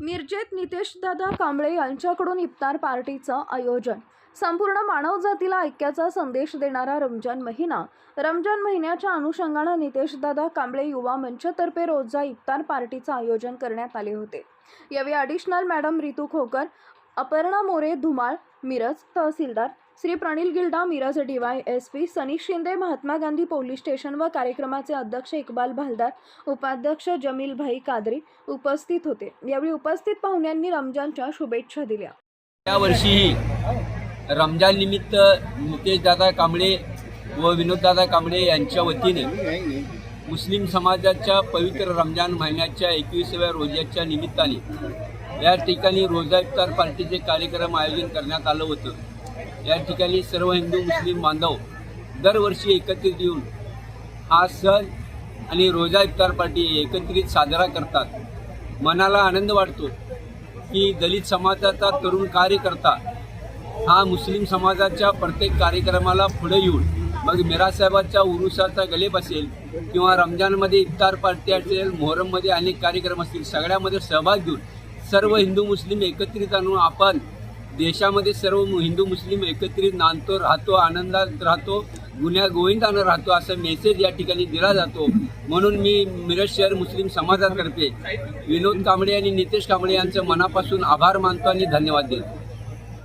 मिरजेत नितेशदादा कांबळे यांच्याकडून इफ्तार पार्टीचं आयोजन. संपूर्ण मानवजातीला ऐक्याचा संदेश देणारा रमजान महिना. रमजान महिन्याच्या अनुषंगानं नितेशदादा कांबळे युवा मंचतर्फे रोजा इफ्तार पार्टीचं आयोजन करण्यात आले होते. यावेळी अडिशनल मॅडम रितू खोकर अपर्णा मोरे धुमाळ मिरज तहसीलदार Shri Pranil Gilda Miraj DY S P Sanish Shinde Mahatma Gandhi police station व कार्यक्रमाचे अध्यक्ष इक्बाल भालदार उपाध्यक्ष जमील भाई कादरी उपस्थित होते. यावेळी उपस्थित पाहुण्यांनी रमजानच्या शुभेच्छा दिल्या. यावर्षीही रमजान निमित्त नितेशदादा कांबळे व विनोददादा कांबळे यांच्या वतीने मुस्लिम समाजाच्या पवित्र रमजान महिन्याच्या एकविसाव्या रोजाच्या निमित्ताने या ठिकाणी रोजा इफ्तार पार्टीचे कार्यक्रम आयोजन करण्यात आलं होतं. या ठिकाणी सर्व हिंदू मुस्लिम बांधव दरवर्षी एकत्रित येऊन हा सण आणि रोजा इफ्तार पार्टी एकत्रित साजरा करतात. मनाला आनंद वाटतो की दलित समाजाचा तरुण कार्यकर्ता हा मुस्लिम समाजाच्या प्रत्येक कार्यक्रमाला पुढे येऊन मग मिरासाहेबाच्या उरुसाचा गलेप असेल किंवा रमजानमध्ये इफ्तार पार्टी असेल मोहरममध्ये अनेक कार्यक्रम असतील सगळ्यामध्ये सहभाग घेऊन सर्व हिंदू मुस्लिम एकत्रित आणून आपण देशामध्ये सर्व हिंदू मुस्लिम एकत्रित नांदतो राहतो आनंदात राहतो गुन्ह्या गोविंदानं राहतो असा मेसेज या ठिकाणी दिला जातो. म्हणून मी मिरज शहर मुस्लिम समाजातर्फे विनोद कांबळे आणि नितेश कांबळे यांचं मनापासून आभार मानतो आणि धन्यवाद देतो.